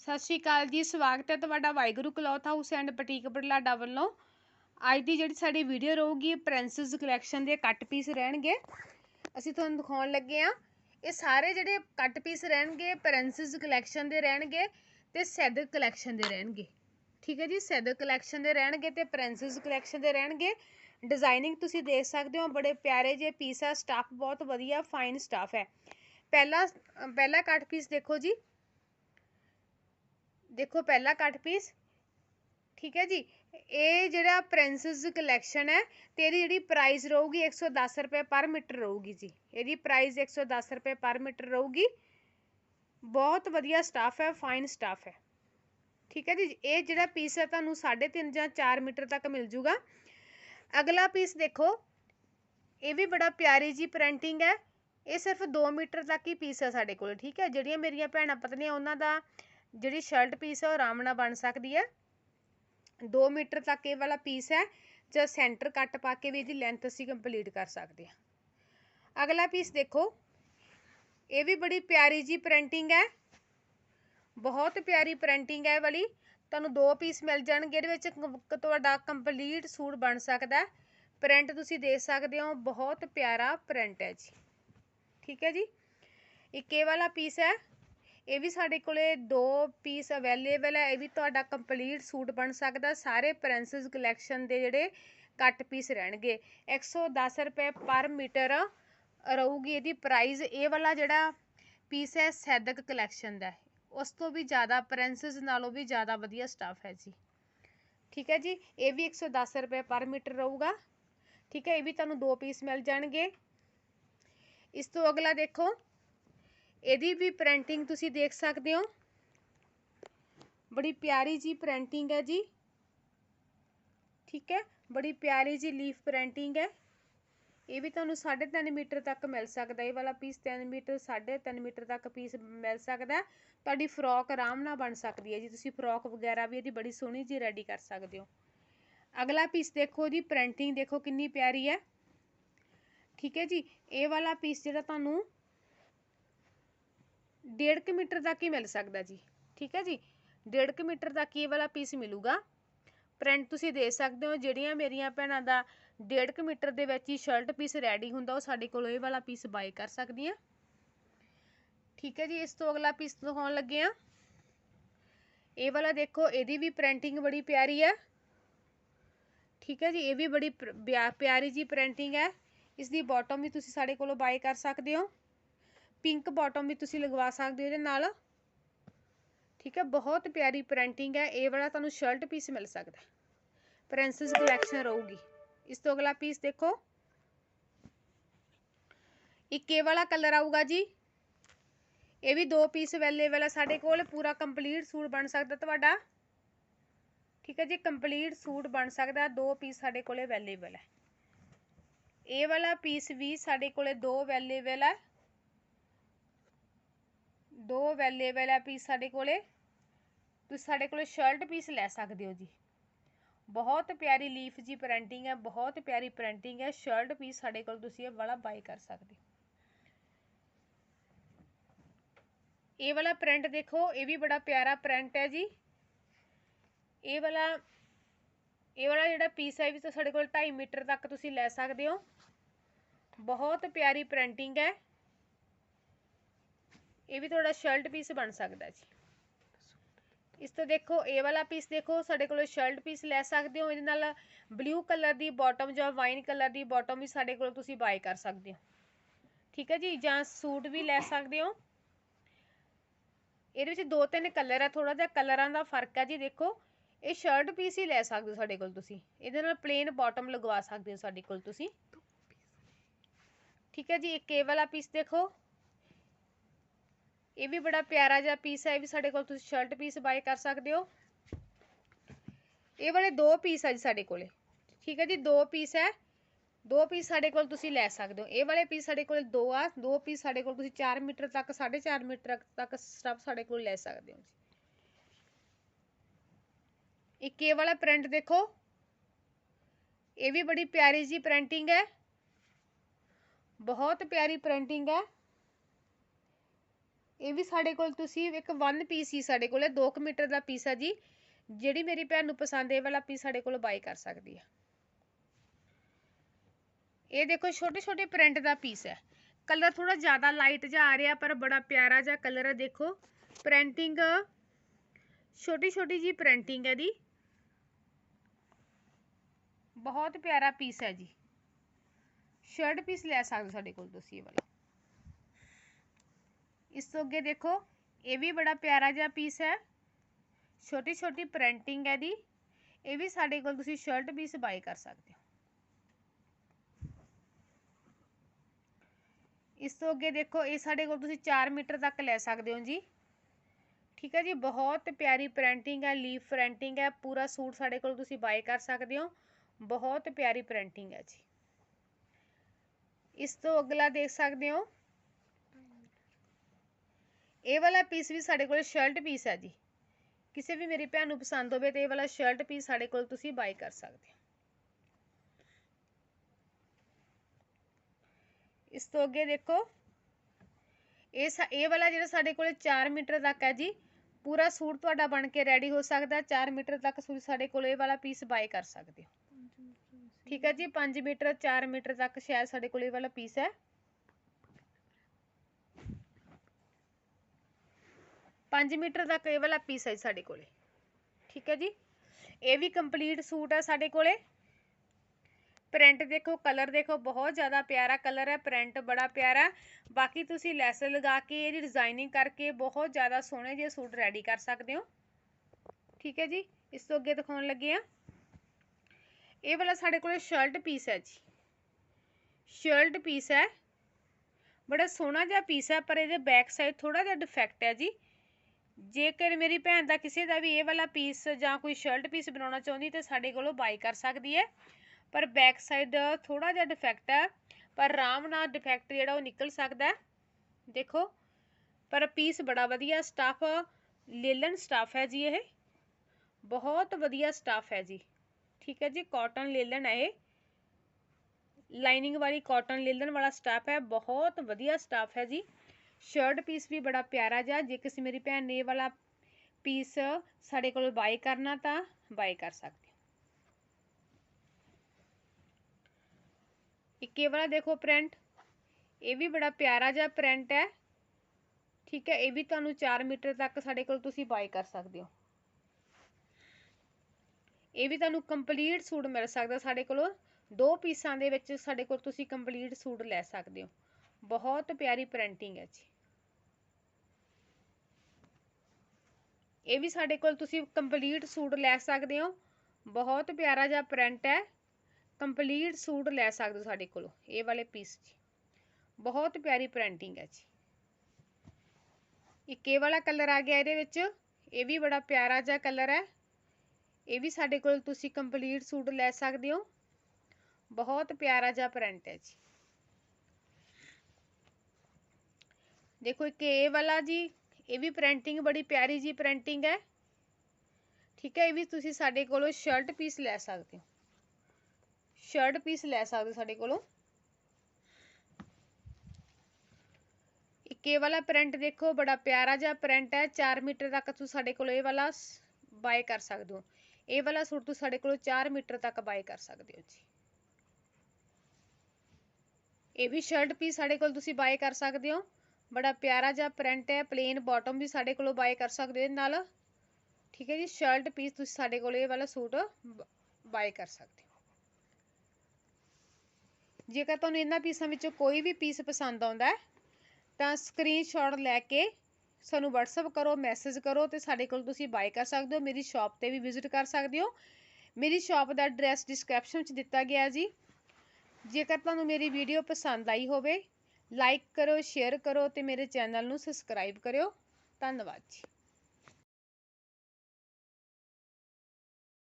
ਸਤਿ ਸ਼੍ਰੀ ਅਕਾਲ ਜੀ, ਸਵਾਗਤ ਹੈ ਤੁਹਾਡਾ Waheguru cloth house and boutique Barlada ਵੱਲੋਂ। ਅੱਜ ਦੀ ਜਿਹੜੀ ਸਾਡੀ ਵੀਡੀਓ ਰਹੂਗੀ ਪ੍ਰਿੰਸਸ ਕਲੈਕਸ਼ਨ ਦੇ ਕੱਟ ਪੀਸ ਰਹਿਣਗੇ। ਅਸੀਂ ਤੁਹਾਨੂੰ ਦਿਖਾਉਣ ਲੱਗੇ ਆ ਇਹ ਸਾਰੇ ਜਿਹੜੇ ਕੱਟ ਪੀਸ ਰਹਿਣਗੇ ਪ੍ਰਿੰਸਸ ਕਲੈਕਸ਼ਨ ਦੇ ਰਹਿਣਗੇ ਤੇ ਸੈਦਰ ਕਲੈਕਸ਼ਨ ਦੇ ਰਹਿਣਗੇ। ਠੀਕ ਹੈ ਜੀ ਸੈਦਰ ਕਲੈਕਸ਼ਨ ਦੇ ਰਹਿਣਗੇ ਤੇ ਪ੍ਰਿੰਸਸ ਕਲੈਕਸ਼ਨ ਦੇ ਰਹਿਣਗੇ। ਡਿਜ਼ਾਈਨਿੰਗ ਤੁਸੀਂ ਦੇਖ ਸਕਦੇ ਹੋ, ਬੜੇ ਪਿਆਰੇ ਜਿਹੇ ਪੀਸ ਆ ਸਟਾਫ ਬਹੁਤ ਵਧੀਆ ਫਾਈਨ ਸਟਾਫ ਹੈ। ਪਹਿਲਾ ਪਹਿਲਾ ਕੱਟ ਪੀਸ ਦੇਖੋ ਜੀ। ਦੇਖੋ ਪਹਿਲਾ ਕੱਟ ਪੀਸ ਠੀਕ ਹੈ ਜੀ? ਇਹ ਜਿਹੜਾ ਪ੍ਰਿੰਸਸ ਕਲੈਕਸ਼ਨ ਹੈ ਤੇ ਇਹਦੀ ਜਿਹੜੀ ਪ੍ਰਾਈਸ ਰਹੂਗੀ 110 ਰੁਪਏ ਪਰ ਮੀਟਰ ਰਹੂਗੀ ਜੀ। ਇਹਦੀ ਪ੍ਰਾਈਸ 110 ਰੁਪਏ ਪਰ ਮੀਟਰ ਰਹੂਗੀ। ਬਹੁਤ ਵਧੀਆ ਸਟਾਫ ਹੈ ਫਾਈਨ ਸਟਾਫ ਹੈ। ਠੀਕ ਹੈ ਜੀ? ਇਹ ਜਿਹੜਾ ਪੀਸ ਹੈ ਤੁਹਾਨੂੰ 3.5 ਜਾਂ 4 ਮੀਟਰ ਤੱਕ ਮਿਲ ਜੂਗਾ। ਅਗਲਾ ਪੀਸ ਦੇਖੋ, ਇਹ ਵੀ ਬੜਾ ਪਿਆਰੀ ਜੀ ਪ੍ਰਿੰਟਿੰਗ ਹੈ। ਇਹ ਸਿਰਫ 2 ਮੀਟਰ ਤੱਕ ਹੀ ਪੀਸ ਹੈ ਸਾਡੇ ਕੋਲ, ਠੀਕ ਹੈ? ਜਿਹੜੀਆਂ ਮੇਰੀਆਂ ਭੈਣਾਂ ਪਤਨੀਆਂ ਉਹਨਾਂ ਦਾ ਜਿਹੜੀ ਸ਼ਰਟ ਪੀਸ ਹੈ ਉਹ ਆਰਾਮ ਨਾਲ ਬਣ ਸਕਦੀ ਹੈ। 2 ਮੀਟਰ ਤੱਕ ਇਹ ਵਾਲਾ ਪੀਸ ਹੈ, ਜਾਂ ਸੈਂਟਰ ਕੱਟ ਪਾ ਕੇ ਵੀ ਇਹਦੀ ਲੈਂਥ ਅਸੀਂ ਕੰਪਲੀਟ ਕਰ ਸਕਦੇ ਹਾਂ। ਅਗਲਾ ਪੀਸ ਦੇਖੋ। ਇਹ ਵੀ ਬੜੀ ਪਿਆਰੀ ਜੀ ਪ੍ਰਿੰਟਿੰਗ ਹੈ। ਬਹੁਤ ਪਿਆਰੀ ਪ੍ਰਿੰਟਿੰਗ ਹੈ ਇਹ ਵਾਲੀ। ਤੁਹਾਨੂੰ ਦੋ ਪੀਸ ਮਿਲ ਜਾਣਗੇ, ਇਹਦੇ ਵਿੱਚ ਕ- ਤੁਹਾਡਾ ਕੰਪਲੀਟ ਸੂਟ ਬਣ ਸਕਦਾ ਪ੍ਰਿੰਟ ਤੁਸੀਂ ਦੇਖ ਸਕਦੇ ਹੋ, ਬਹੁਤ ਪਿਆਰਾ ਪ੍ਰਿੰਟ ਹੈ ਜੀ। ਠੀਕ ਹੈ ਜੀ? ਇੱਕ ਇਹ ਵਾਲਾ ਪੀਸ ਹੈ। ਇਹ ਵੀ ਸਾਡੇ ਕੋਲ ਦੋ ਪੀਸ ਅਵੇਲੇਬਲ ਹੈ ਇਹ ਵੀ ਤੁਹਾਡਾ ਕੰਪਲੀਟ ਸੂਟ ਬਣ ਸਕਦਾ, ਸਾਰੇ ਪ੍ਰਿੰਸਸ ਕਲੈਕਸ਼ਨ ਦੇ ਜਿਹੜੇ ਕੱਟ ਪੀਸ ਰਹਿਣਗੇ। 110 ਰੁਪਏ ਪਰ ਮੀਟਰ ਰਹੂਗੀ ਇਹਦੀ ਪ੍ਰਾਈਸ ਇਹ ਵਾਲਾ ਜਿਹੜਾ ਪੀਸ ਹੈ ਸੈਦਕ ਕਲੈਕਸ਼ਨ ਦਾ। ਉਸ ਤੋਂ ਵੀ ਜ਼ਿਆਦਾ ਪ੍ਰਿੰਸਸ ਨਾਲੋਂ ਵੀ ਜ਼ਿਆਦਾ ਵਧੀਆ ਸਟਾਫ ਹੈ ਜੀ। ਠੀਕ ਹੈ ਜੀ, ਇਹ ਵੀ 110 ਰੁਪਏ ਪਰ ਮੀਟਰ ਰਹੂਗਾ। ਠੀਕ ਹੈ, ਇਹ ਵੀ ਤੁਹਾਨੂੰ ਦੋ ਪੀਸ ਮਿਲ ਜਾਣਗੇ। ਇਸ ਤੋਂ ਅਗਲਾ ਦੇਖੋ ਇਹਦੀ ਵੀ ਪ੍ਰਿੰਟਿੰਗ ਤੁਸੀਂ ਦੇਖ ਸਕਦੇ ਹੋ। ਬੜੀ ਪਿਆਰੀ ਜੀ ਪ੍ਰਿੰਟਿੰਗ ਹੈ ਜੀ। ਠੀਕ ਹੈ, ਬੜੀ ਪਿਆਰੀ ਜੀ ਲੀਫ ਪ੍ਰਿੰਟਿੰਗ ਹੈ। ਇਹ ਵੀ ਤੁਹਾਨੂੰ 3.5 ਮੀਟਰ ਤੱਕ ਮਿਲ ਸਕਦਾ, ਇਹ ਵਾਲਾ ਪੀਸ 3 ਮੀਟਰ 3.5 ਮੀਟਰ ਤੱਕ ਪੀਸ ਮਿਲ ਸਕਦਾ ਤੁਹਾਡੀ ਫਰੋਕ ਆਰਾਮ ਨਾਲ ਬਣ ਸਕਦੀ ਹੈ ਜੀ, ਤੁਸੀਂ ਫਰੋਕ ਵਗੈਰਾ ਵੀ ਇਹਦੀ ਬੜੀ ਸੋਹਣੀ ਜੀ ਰੈਡੀ ਕਰ ਸਕਦੇ ਹੋ। ਅਗਲਾ ਪੀਸ ਦੇਖੋ ਜੀ ਪ੍ਰਿੰਟਿੰਗ ਦੇਖੋ ਕਿੰਨੀ ਪਿਆਰੀ ਹੈ। ਠੀਕ ਹੈ ਜੀ, ਇਹ ਵਾਲਾ ਪੀਸ ਜਿਹੜਾ ਤੁਹਾਨੂੰ 1.5 ਮੀਟਰ ਤੱਕ ਹੀ ਮਿਲ ਸਕਦਾ ਜੀ। ਠੀਕ ਹੈ ਜੀ? 1.5 ਮੀਟਰ ਤੱਕ ਹੀ ਇਹ ਵਾਲਾ ਪੀਸ ਮਿਲੂਗਾ। ਪ੍ਰਿੰਟ ਤੁਸੀਂ ਦੇ ਸਕਦੇ ਹੋ, ਜਿਹੜੀਆਂ ਮੇਰੀਆਂ ਭੈਣਾਂ ਦਾ 1.5 ਮੀਟਰ ਦੇ ਵਿੱਚ ਹੀ ਸ਼ਰਟ ਪੀਸ ਰੈਡੀ ਹੁੰਦਾ, ਉਹ ਸਾਡੇ ਕੋਲ ਇਹ ਵਾਲਾ ਪੀਸ ਬਾਈ ਕਰ ਸਕਦੀਆਂ। ਠੀਕ ਹੈ ਜੀ? ਇਸ ਤੋਂ ਅਗਲਾ ਪੀਸ ਦਿਖਾਉਣ ਲੱਗੇ ਆ ਇਹ ਵਾਲਾ ਦੇਖੋ, ਇਹਦੀ ਵੀ ਪ੍ਰਿੰਟਿੰਗ ਬੜੀ ਪਿਆਰੀ ਹੈ। ਠੀਕ ਹੈ ਜੀ? ਇਹ ਵੀ ਬੜੀ ਪ- ਬਿਆ- ਪਿਆਰੀ ਜੀ ਪ੍ਰਿੰਟਿੰਗ ਹੈ। ਇਸ ਦੀ ਬਾਟਮ ਵੀ ਤੁਸੀਂ ਸਾਡੇ ਕੋਲੋਂ ਬਾਈ ਕਰ ਸਕਦੇ ਹੋ। ਪਿੰਕ ਬਾਟਮ ਵੀ ਤੁਸੀਂ ਲਗਵਾ ਸਕਦੇ ਹੋ ਇਹਦੇ ਨਾਲ। ਠੀਕ ਹੈ, ਬਹੁਤ ਪਿਆਰੀ ਪ੍ਰਿੰਟਿੰਗ ਹੈ, ਇਹ ਵਾਲਾ ਤੁਹਾਨੂੰ ਸ਼ਰਟ ਪੀਸ ਮਿਲ ਸਕਦਾ। ਪ੍ਰਿੰਸਸ ਕਲੈਕਸ਼ਨ ਰਹੂਗੀ। ਇਸ ਤੋਂ ਅਗਲਾ ਪੀਸ ਦੇਖੋ। ਇੱਕ ਇਹ ਵਾਲਾ ਕਲਰ ਆਊਗਾ ਜੀ। ਇਹ ਵੀ ਦੋ ਪੀਸ ਅਵੇਲੇਬਲ ਹੈ, ਸਾਡੇ ਕੋਲ ਪੂਰਾ ਕੰਪਲੀਟ ਸੂਟ ਬਣ ਸਕਦਾ ਤੁਹਾਡਾ। ਠੀਕ ਹੈ ਜੀ ਕੰਪਲੀਟ ਸੂਟ ਬਣ ਸਕਦਾ, ਦੋ ਪੀਸ ਸਾਡੇ ਕੋਲੇ ਅਵੇਲੇਬਲ ਹੈ। ਇਹ ਵਾਲਾ ਪੀਸ ਵੀ ਸਾਡੇ ਕੋਲੇ ਦੋ ਅਵੇਲੇਬਲ ਹੈ। ਦੋ ਅਵੇਲੇਬਲ ਹੈ ਪੀਸ ਸਾਡੇ ਕੋਲੇ ਤੁਸੀਂ ਸਾਡੇ ਕੋਲੇ ਸ਼ਰਟ ਪੀਸ ਲੈ ਸਕਦੇ ਹੋ ਜੀ ਬਹੁਤ ਪਿਆਰੀ ਲੀਫ ਜੀ ਪ੍ਰਿੰਟਿੰਗ ਹੈ ਬਹੁਤ ਪਿਆਰੀ ਪ੍ਰਿੰਟਿੰਗ ਹੈ ਸ਼ਰਟ ਪੀਸ ਸਾਡੇ ਕੋਲ ਤੁਸੀਂ ਇਹ ਵਾਲਾ ਬਾਈ ਕਰ ਸਕਦੇ ਹੋ ਇਹ ਵਾਲਾ ਪ੍ਰਿੰਟ ਦੇਖੋ ਇਹ ਵੀ ਬੜਾ ਪਿਆਰਾ ਪ੍ਰਿੰਟ ਹੈ ਜੀ ਇਹ ਵਾਲਾ ਇਹ ਵਾਲਾ ਜਿਹੜਾ ਪੀਸ ਹੈ ਇਹ ਵੀ ਤਾਂ ਸਾਡੇ ਕੋਲ 2.5 ਮੀਟਰ ਤੱਕ ਤੁਸੀਂ ਲੈ ਸਕਦੇ ਹੋ ਬਹੁਤ ਪਿਆਰੀ ਪ੍ਰਿੰਟਿੰਗ ਹੈ ਇਹ ਵੀ ਤੁਹਾਡਾ ਸ਼ਰਟ ਪੀਸ ਬਣ ਸਕਦਾ ਜੀ। ਇਸ ਤੋਂ ਦੇਖੋ, ਇਹ ਵਾਲਾ ਪੀਸ ਦੇਖੋ, ਸਾਡੇ ਕੋਲ ਸ਼ਰਟ ਪੀਸ ਲੈ ਸਕਦੇ ਹੋ। ਇਹਦੇ ਨਾਲ ਬਲੂ ਕਲਰ ਦੀ ਬਾਟਮ ਜਾਂ ਵਾਈਨ ਕਲਰ ਦੀ ਬਾਟਮ ਵੀ ਸਾਡੇ ਕੋਲ ਤੁਸੀਂ ਬਾਈ ਕਰ ਸਕਦੇ ਹੋ। ਠੀਕ ਹੈ ਜੀ? ਜਾਂ ਸੂਟ ਵੀ ਲੈ ਸਕਦੇ ਹੋ। ਇਹਦੇ ਵਿੱਚ ਦੋ ਤਿੰਨ ਕਲਰ ਹੈ ਥੋੜਾ ਜਿਹਾ। ਕਲਰਾਂ ਦਾ ਫ਼ਰਕ ਹੈ ਜੀ, ਦੇਖੋ। ਇਹ ਸ਼ਰਟ ਪੀਸ ਹੀ ਲੈ ਸਕਦੇ ਹੋ ਸਾਡੇ ਕੋਲ ਤੁਸੀਂ। ਇਹਦੇ ਨਾਲ ਪਲੇਨ ਬਾਟਮ ਲਗਵਾ ਸਕਦੇ ਹੋ ਸਾਡੇ ਕੋਲ ਤੁਸੀਂ। ਠੀਕ ਹੈ ਜੀ? ਇੱਕ ਇਹ ਵਾਲਾ ਪੀਸ ਦੇਖੋ। ਇਹ ਵੀ ਬੜਾ ਪਿਆਰਾ ਜਿਹਾ ਪੀਸ ਹੈ, ਇਹ ਵੀ ਸਾਡੇ ਕੋਲ ਤੁਸੀਂ ਸ਼ਰਟ ਪੀਸ ਬਾਏ ਕਰ ਸਕਦੇ ਹੋ। ਇਹ ਵਾਲੇ ਦੋ ਪੀਸ ਆ ਜੀ ਸਾਡੇ ਕੋਲੇ। ਠੀਕ ਹੈ ਜੀ, ਦੋ ਪੀਸ ਹੈ। ਦੋ ਪੀਸ ਸਾਡੇ ਕੋਲ ਤੁਸੀਂ ਲੈ ਸਕਦੇ ਹੋ। ਇਹ ਵਾਲੇ ਪੀਸ ਸਾਡੇ ਕੋਲ ਦੋ ਆ, ਦੋ ਪੀਸ ਸਾਡੇ ਕੋਲ ਤੁਸੀਂ 4 ਮੀਟਰ ਤੱਕ 4.5 ਮੀਟਰ ਤੱਕ ਸਟਫ ਸਾਡੇ ਕੋਲ ਲੈ ਸਕਦੇ ਹੋ ਜੀ। ਇੱਕ ਇਹ ਵਾਲਾ ਪ੍ਰਿੰਟ ਦੇਖੋ। ਇਹ ਵੀ ਬੜੀ ਪਿਆਰੀ ਜੀ ਪ੍ਰਿੰਟਿੰਗ ਹੈ। ਬਹੁਤ ਪਿਆਰੀ ਪ੍ਰਿੰਟਿੰਗ ਹੈ। ਇਹ ਵੀ ਸਾਡੇ ਕੋਲ ਤੁਸੀਂ ਇੱਕ ਵਨ ਪੀਸ ਹੀ ਸਾਡੇ ਕੋਲ 2 ਮੀਟਰ ਦਾ ਪੀਸ ਹੈ ਜੀ। ਜਿਹੜੀ ਮੇਰੀ ਭੈਣ ਨੂੰ ਪਸੰਦ ਇਹ ਵਾਲਾ ਪੀਸ ਸਾਡੇ ਕੋਲ ਬਾਈ ਕਰ ਸਕਦੀ ਹੈ। ਇਹ ਦੇਖੋ ਛੋਟੇ ਛੋਟੇ ਪ੍ਰਿੰਟ ਦਾ ਪੀਸ ਹੈ। ਕਲਰ ਥੋੜਾ ਜ਼ਿਆਦਾ ਲਾਈਟ ਜਿਹਾ ਆ ਰਿਹਾ, ਪਰ ਬੜਾ ਪਿਆਰਾ ਜਿਹਾ ਕਲਰ ਹੈ, ਦੇਖੋ। ਪ੍ਰਿੰਟਿੰਗ ਛੋਟੀ ਛੋਟੀ ਜੀ ਪ੍ਰਿੰਟਿੰਗ ਹੈ ਦੀ ਬਹੁਤ ਪਿਆਰਾ ਪੀਸ ਹੈ ਜੀ। ਸ਼ਰਟ ਪੀਸ ਲੈ ਸਕਦੇ ਸਾਡੇ ਕੋਲ ਤੁਸੀਂ ਇਹ ਵਾਲਾ। ਇਸ ਤੋਂ ਅੱਗੇ ਦੇਖੋ ਇਹ ਵੀ ਬੜਾ ਪਿਆਰਾ ਜਿਹਾ ਪੀਸ ਹੈ ਛੋਟੀ ਛੋਟੀ ਪ੍ਰਿੰਟਿੰਗ ਹੈ ਦੀ ਇਹ ਵੀ ਸਾਡੇ ਕੋਲ ਤੁਸੀਂ ਸ਼ਰਟ ਪੀਸ ਬਾਈ ਕਰ ਸਕਦੇ ਹੋ ਇਸ ਤੋਂ ਅੱਗੇ ਦੇਖੋ ਇਹ ਸਾਡੇ ਕੋਲ ਤੁਸੀਂ 4 ਮੀਟਰ ਤੱਕ ਲੈ ਸਕਦੇ ਹੋ ਜੀ ਠੀਕ ਹੈ ਜੀ ਬਹੁਤ ਪਿਆਰੀ ਪ੍ਰਿੰਟਿੰਗ ਹੈ ਲੀਫ ਪ੍ਰਿੰਟਿੰਗ ਹੈ ਪੂਰਾ ਸੂਟ ਸਾਡੇ ਕੋਲ ਤੁਸੀਂ ਬਾਈ ਕਰ ਸਕਦੇ ਹੋ ਬਹੁਤ ਪਿਆਰੀ ਪ੍ਰਿੰਟਿੰਗ ਹੈ ਜੀ ਇਸ ਤੋਂ ਅਗਲਾ ਦੇਖ ਸਕਦੇ ਹੋ ਇਹ ਵਾਲਾ ਪੀਸ ਵੀ ਸਾਡੇ ਕੋਲ ਸ਼ਰਟ ਪੀਸ ਹੈ ਜੀ। ਕਿਸੇ ਵੀ ਮੇਰੀ ਭੈਣ ਨੂੰ ਪਸੰਦ ਹੋਵੇ ਤੇ ਇਹ ਵਾਲਾ ਸ਼ਰਟ ਪੀਸ ਸਾਡੇ ਕੋਲ ਤੁਸੀਂ ਬਾਈ ਕਰ ਸਕਦੇ ਹੋ। ਇਸ ਤੋਂ ਅੱਗੇ ਦੇਖੋ, ਇਹ ਇਹ ਵਾਲਾ ਜਿਹੜਾ ਸਾਡੇ ਕੋਲ 4 ਮੀਟਰ ਤੱਕ ਹੈ ਜੀ, ਪੂਰਾ ਸੂਟ ਤੁਹਾਡਾ ਬਣ ਕੇ ਰੈਡੀ ਹੋ ਸਕਦਾ 4 ਮੀਟਰ ਤੱਕ ਤੁਸੀਂ ਸਾਡੇ ਕੋਲ ਇਹ ਵਾਲਾ ਪੀਸ ਬਾਈ ਕਰ ਸਕਦੇ ਹੋ। ਠੀਕ ਹੈ ਜੀ 5 ਮੀਟਰ 4 ਮੀਟਰ ਤੱਕ ਸ਼ਾਇਦ ਸਾਡੇ ਕੋਲ ਇਹ ਵਾਲਾ ਪੀਸ ਹੈ। 5 ਮੀਟਰ ਤੱਕ ਇਹ ਵਾਲਾ ਪੀਸ ਹੈ ਸਾਡੇ ਕੋਲੇ। ਠੀਕ ਹੈ ਜੀ? ਇਹ ਵੀ ਕੰਪਲੀਟ ਸੂਟ ਹੈ ਸਾਡੇ ਕੋਲੇ। ਪ੍ਰਿੰਟ ਦੇਖੋ ਕਲਰ ਦੇਖੋ, ਬਹੁਤ ਜ਼ਿਆਦਾ ਪਿਆਰਾ ਕਲਰ ਹੈ ਪ੍ਰਿੰਟ ਬੜਾ ਪਿਆਰਾ। ਬਾਕੀ ਤੁਸੀਂ ਲੈਸ ਲਗਾ ਕੇ, ਇਹਦੀ ਡਿਜ਼ਾਈਨਿੰਗ ਕਰਕੇ ਬਹੁਤ ਜ਼ਿਆਦਾ ਸੋਹਣੇ ਜਿਹੇ ਸੂਟ ਰੈਡੀ ਕਰ ਸਕਦੇ ਹੋ। ਠੀਕ ਹੈ ਜੀ? ਇਸ ਤੋਂ ਅੱਗੇ ਦਿਖਾਉਣ ਲੱਗੇ ਆ ਇਹ ਵਾਲਾ ਸਾਡੇ ਕੋਲ ਸ਼ਰਟ ਪੀਸ ਹੈ ਜੀ। ਸ਼ਰਟ ਪੀਸ ਹੈ। ਬੜਾ ਸੋਹਣਾ ਜਿਹਾ ਪੀਸ ਹੈ, ਪਰ ਇਹਦੇ ਬੈਕ ਸਾਈਡ ਥੋੜਾ ਜਿਹਾ ਡਿਫੈਕਟ ਹੈ ਜੀ। ਜੇਕਰ ਮੇਰੀ ਭੈਣ ਦਾ ਕਿਸੇ ਦਾ ਵੀ ਇਹ ਵਾਲਾ ਪੀਸ ਜਾਂ ਕੋਈ ਸ਼ਰਟ ਪੀਸ ਬਣਾਉਣਾ ਚਾਹੁੰਦੀ ਤਾਂ ਸਾਡੇ ਕੋਲੋਂ ਬਾਈ ਕਰ ਸਕਦੀ ਹੈ। ਪਰ ਬੈਕ ਸਾਈਡ ਥੋੜਾ ਜਿਹਾ ਡਿਫੈਕਟ ਹੈ, ਪਰ ਆਰਾਮ ਨਾਲ ਡਿਫੈਕਟ ਜਿਹੜਾ ਉਹ ਨਿਕਲ ਸਕਦਾ ਦੇਖੋ, ਪਰ ਪੀਸ ਬੜਾ ਵਧੀਆ ਸਟਾਫ ਲੇਲਨ ਸਟਾਫ ਹੈ ਜੀ ਇਹ। ਬਹੁਤ ਵਧੀਆ ਸਟਾਫ ਹੈ ਜੀ। ਠੀਕ ਹੈ ਜੀ ਕਾਟਨ ਲੇਲਨ ਹੈ ਇਹ। ਲਾਈਨਿੰਗ ਵਾਲੀ ਕਾਟਨ ਲੇਲਨ ਵਾਲਾ ਸਟਾਫ ਹੈ, ਬਹੁਤ ਵਧੀਆ ਸਟਾਫ ਹੈ ਜੀ। ਸ਼ਰਟ ਪੀਸ ਵੀ ਬੜਾ ਪਿਆਰਾ ਜਿਹਾ, ਜੇ ਕਿਸੇ ਮੇਰੀ ਭੈਣ ਨੇ ਇਹ ਵਾਲਾ ਪੀਸ ਸਾਡੇ ਕੋਲ ਬਾਈ ਕਰਨਾ ਤਾਂ ਬਾਈ ਕਰ ਸਕਦੇ ਹੋ। ਇੱਕ ਇਹ ਵਾਲਾ ਦੇਖੋ ਪ੍ਰਿੰਟ ਇਹ ਵੀ ਬੜਾ ਪਿਆਰਾ ਜਿਹਾ ਪ੍ਰਿੰਟ ਹੈ। ਠੀਕ ਹੈ, ਇਹ ਵੀ ਤੁਹਾਨੂੰ 4 ਮੀਟਰ ਤੱਕ ਸਾਡੇ ਕੋਲ ਤੁਸੀਂ ਬਾਈ ਕਰ ਸਕਦੇ ਹੋ। ਇਹ ਵੀ ਤੁਹਾਨੂੰ ਕੰਪਲੀਟ ਸੂਟ ਮਿਲ ਸਕਦਾ ਸਾਡੇ ਕੋਲੋਂ। ਦੋ ਪੀਸਾਂ ਦੇ ਵਿੱਚ ਸਾਡੇ ਕੋਲ ਤੁਸੀਂ ਕੰਪਲੀਟ ਸੂਟ ਲੈ ਸਕਦੇ ਹੋ। ਬਹੁਤ ਪਿਆਰੀ ਪ੍ਰਿੰਟਿੰਗ ਹੈ ਜੀ। ਇਹ ਵੀ ਸਾਡੇ ਕੋਲ ਤੁਸੀਂ ਕੰਪਲੀਟ ਸੂਟ ਲੈ ਸਕਦੇ ਹੋ। ਬਹੁਤ ਪਿਆਰਾ ਜਿਹਾ ਪ੍ਰਿੰਟ ਹੈ। ਕੰਪਲੀਟ ਸੂਟ ਲੈ ਸਕਦੇ ਹੋ ਸਾਡੇ ਕੋਲੋਂ, ਇਹ ਵਾਲੇ ਪੀਸ ਜੀ। ਬਹੁਤ ਪਿਆਰੀ ਪ੍ਰਿੰਟਿੰਗ ਹੈ ਜੀ। ਇੱਕ ਇਹ ਵਾਲਾ ਕਲਰ ਆ ਗਿਆ ਇਹਦੇ ਵਿੱਚ, ਇਹ ਵੀ ਬੜਾ ਪਿਆਰਾ ਜਿਹਾ ਕਲਰ ਹੈ। ਇਹ ਵੀ ਸਾਡੇ ਕੋਲ ਤੁਸੀਂ ਕੰਪਲੀਟ ਸੂਟ ਲੈ ਸਕਦੇ ਹੋ। ਬਹੁਤ ਪਿਆਰਾ ਜਿਹਾ ਪ੍ਰਿੰਟ ਹੈ ਜੀ। ਦੇਖੋ ਇੱਕ ਇਹ ਵਾਲਾ ਜੀ, ਇਹ ਵੀ ਪ੍ਰਿੰਟਿੰਗ ਬੜੀ ਪਿਆਰੀ ਜੀ ਪ੍ਰਿੰਟਿੰਗ ਹੈ। ਠੀਕ ਹੈ, ਇਹ ਵੀ ਤੁਸੀਂ ਸਾਡੇ ਕੋਲੋਂ ਸ਼ਰਟ ਪੀਸ ਲੈ ਸਕਦੇ ਹੋ। ਸ਼ਰਟ ਪੀਸ ਲੈ ਸਕਦੇ ਹੋ ਸਾਡੇ ਕੋਲੋਂ। ਇੱਕ ਇਹ ਵਾਲਾ ਪ੍ਰਿੰਟ ਦੇਖੋ, ਬੜਾ ਪਿਆਰਾ ਜਿਹਾ ਪ੍ਰਿੰਟ ਹੈ। 4 ਮੀਟਰ ਤੱਕ ਤੁਸੀਂ ਸਾਡੇ ਕੋਲ ਇਹ ਵਾਲਾ ਬਾਏ ਕਰ ਸਕਦੇ ਹੋ। ਇਹ ਵਾਲਾ ਸੂਟ ਤੁਸੀਂ ਸਾਡੇ ਕੋਲੋਂ 4 ਮੀਟਰ ਤੱਕ ਬਾਏ ਕਰ ਸਕਦੇ ਹੋ ਜੀ। ਇਹ ਵੀ ਸ਼ਰਟ ਪੀਸ ਸਾਡੇ ਕੋਲ ਤੁਸੀਂ ਬਾਏ ਕਰ ਸਕਦੇ ਹੋ। ਬੜਾ ਪਿਆਰਾ ਜਿਹਾ ਪ੍ਰਿੰਟ ਹੈ ਪਲੇਨ ਬਾਟਮ ਵੀ ਸਾਡੇ ਕੋਲੋਂ ਬਾਏ ਕਰ ਸਕਦੇ ਹੋ ਨਾਲ। ਠੀਕ ਹੈ ਜੀ ਸ਼ਰਟ ਪੀਸ ਤੁਸੀਂ ਸਾਡੇ ਕੋਲ ਇਹ ਵਾਲਾ ਸੂਟ ਬਾਏ ਕਰ ਸਕਦੇ ਹੋ। ਜੇਕਰ ਤੁਹਾਨੂੰ ਇਹਨਾਂ ਪੀਸਾਂ ਵਿੱਚੋਂ ਕੋਈ ਵੀ ਪੀਸ ਪਸੰਦ ਆਉਂਦਾ ਹੈ, ਤਾਂ ਸਕਰੀਨਸ਼ਾਟ ਲੈ ਕੇ ਸਾਨੂੰ WhatsApp ਕਰੋ ਮੈਸੇਜ ਕਰੋ ਤੇ ਸਾਡੇ ਕੋਲ ਤੁਸੀਂ ਬਾਏ ਕਰ ਸਕਦੇ ਹੋ। ਮੇਰੀ ਸ਼ਾਪ ਤੇ ਵੀ ਵਿਜ਼ਿਟ ਕਰ ਸਕਦੇ ਹੋ। ਮੇਰੀ ਸ਼ਾਪ ਦਾ ਐਡਰੈਸ ਡਿਸਕ੍ਰਿਪਸ਼ਨ ਵਿੱਚ ਦਿੱਤਾ ਗਿਆ ਜੀ। ਜੇਕਰ ਤੁਹਾਨੂੰ ਮੇਰੀ ਵੀਡੀਓ ਪਸੰਦ ਆਈ ਹੋਵੇ ਲਾਈਕ ਕਰੋ ਸ਼ੇਅਰ ਕਰੋ ਤੇ ਮੇਰੇ ਚੈਨਲ ਨੂੰ ਸਬਸਕ੍ਰਾਈਬ ਕਰਿਓ। ਧੰਨਵਾਦ ਜੀ।